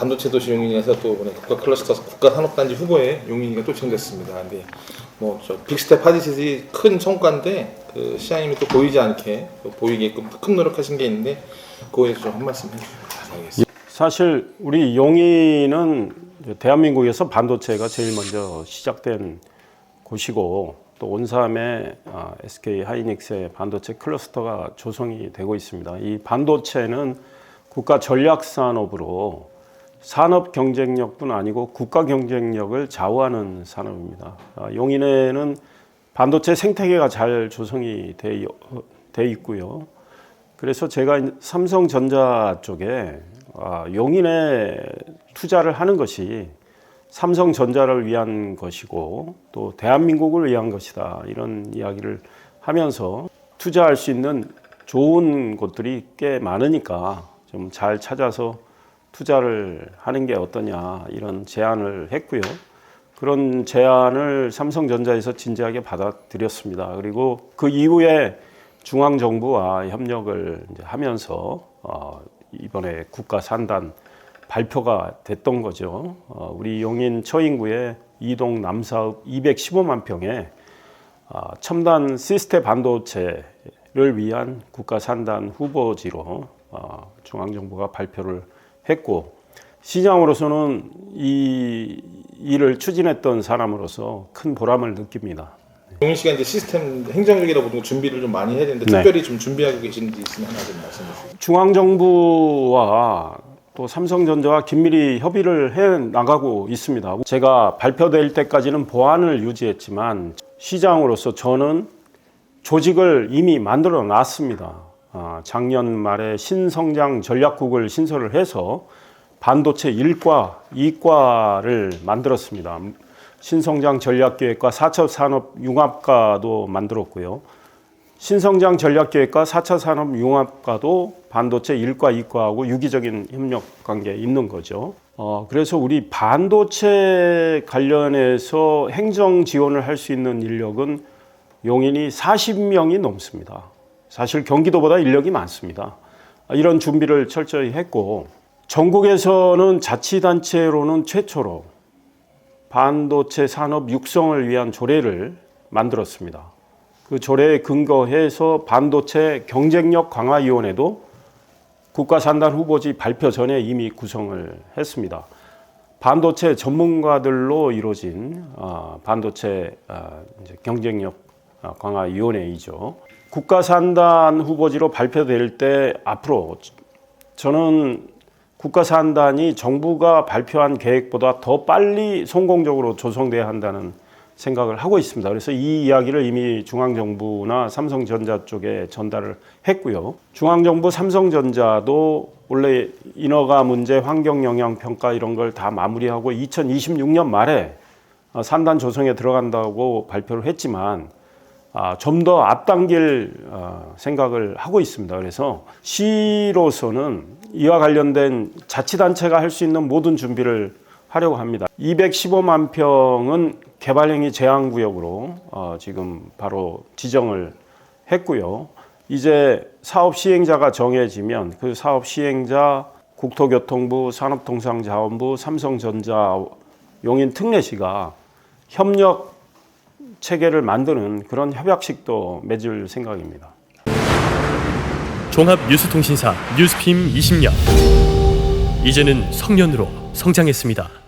반도체 도시 용인에서 또 이번에 국가 클러스터 국가 산업단지 후보에 용인이가 또 지정됐습니다. 근데 뭐저 빅스텝 하듯이 큰 성과인데 그 시장님이 또 보이지 않게 또 보이게끔 큰 노력하신 게 있는데 그거에 좀 한 말씀 해주시면. 사실 우리 용인은 대한민국에서 반도체가 제일 먼저 시작된 곳이고 또 온삼에 아, SK 하이닉스의 반도체 클러스터가 조성이 되고 있습니다. 이 반도체는 국가 전략 산업으로 산업 경쟁력뿐 아니고 국가 경쟁력을 좌우하는 산업입니다. 아, 용인에는 반도체 생태계가 잘 조성이 돼, 돼 있고요. 그래서 제가 삼성전자 쪽에 아, 용인에 투자를 하는 것이 삼성전자를 위한 것이고 또 대한민국을 위한 것이다 이런 이야기를 하면서 투자할 수 있는 좋은 곳들이 꽤 많으니까 좀 잘 찾아서 투자를 하는 게 어떠냐 이런 제안을 했고요. 그런 제안을 삼성전자에서 진지하게 받아들였습니다. 그리고 그 이후에 중앙 정부와 협력을 이제 하면서 어, 이번에 국가 산단 발표가 됐던 거죠. 어, 우리 용인 처인구의 이동 남사읍 215만 평에 아, 첨단 시스템 반도체를 위한 국가 산단 후보지로 어, 중앙 정부가 발표를 했고 시장으로서는 이 일을 추진했던 사람으로서 큰 보람을 느낍니다. 용인 씨가 이제 시스템 행정적이라 보니 준비를 좀 많이 해야 되는데 네. 특별히 좀 준비하고 계신 게 있으면 하나 좀 말씀해 주세요. 중앙 정부와 또 삼성전자와 긴밀히 협의를 해 나가고 있습니다. 제가 발표될 때까지는 보안을 유지했지만 시장으로서 저는 조직을 이미 만들어 놨습니다. 아, 작년 말에 신성장 전략국을 신설을 해서 반도체 1과 2과를 만들었습니다. 신성장 전략계획과 4차 산업 융합과도 만들었고요. 신성장 전략계획과 4차 산업 융합과도 반도체 1과 2과하고 유기적인 협력 관계에 있는 거죠. 어, 그래서 우리 반도체 관련해서 행정 지원을 할 수 있는 인력은 용인이 40명이 넘습니다. 사실 경기도보다 인력이 많습니다. 이런 준비를 철저히 했고 전국에서는 자치단체로는 최초로 반도체 산업 육성을 위한 조례를 만들었습니다. 그 조례에 근거해서 반도체 경쟁력 강화위원회도 국가산단 후보지 발표 전에 이미 구성을 했습니다. 반도체 전문가들로 이루어진 아, 반도체 아, 이제 경쟁력 아, 강화위원회이죠. 국가산단 후보지로 발표될 때 앞으로 저는 국가산단이 정부가 발표한 계획보다 더 빨리 성공적으로 조성돼야 한다는 생각을 하고 있습니다. 그래서 이 이야기를 이미 중앙정부나 삼성전자 쪽에 전달을 했고요. 중앙정부 삼성전자도 원래 인허가 문제, 환경 영향 평가 이런 걸 다 마무리하고 2026년 말에 어, 산단 조성에 들어간다고 발표를 했지만 아, 좀 더 앞당길 어, 생각을 하고 있습니다. 그래서 시로서는 이와 관련된 자치단체가 할 수 있는 모든 준비를 하려고 합니다. 215만 평은 개발행위 제한구역으로 어, 지금 바로 지정을 했고요. 이제 사업 시행자가 정해지면 그 사업 시행자 국토교통부, 산업통상자원부, 삼성전자, 용인 특례시가 협력 체계를 만드는 그런 협약식도 맺을 생각입니다. 종합 뉴스통신사 뉴스핌 20년 이제는 성년으로 성장했습니다.